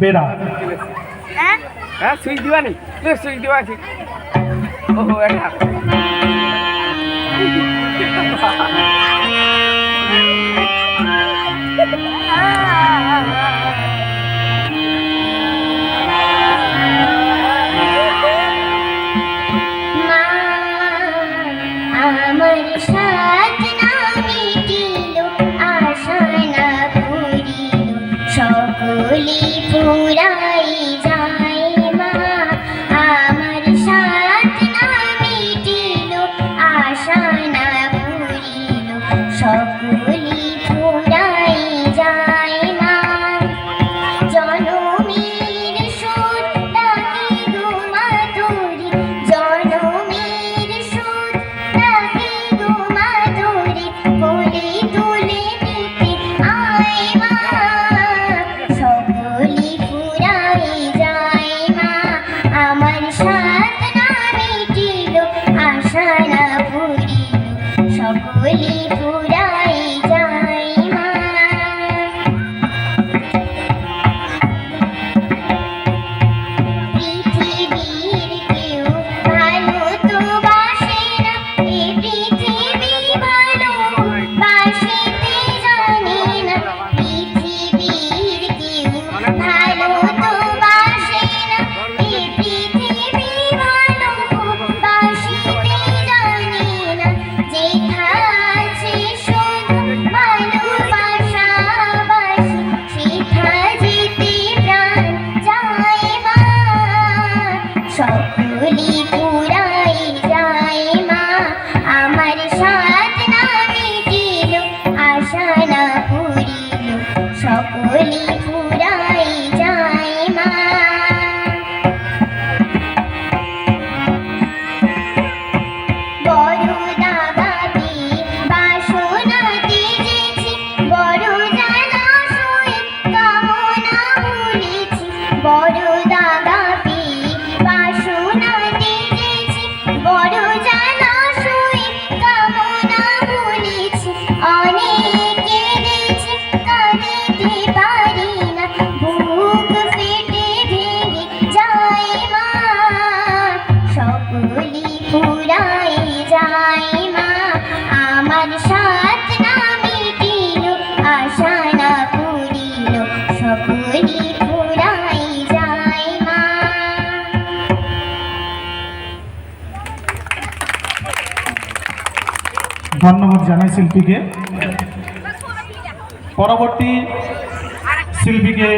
বেড়া। হ্যাঁ? হ্যাঁ? সুইচ দিবা নি? সুইচ দিবা আছে ওহো এটা আমার সকলি ভুলাই যায় মা জনমের সুতা কি মাধুরী জনমের সুতা মাধুরী বলে তুলে নিতে আয় মা। যায় মা আমার সাত মিটিল আশা না সকলি ধন্যবাদ জানাই শিল্পীকে। পরবর্তী শিল্পীকে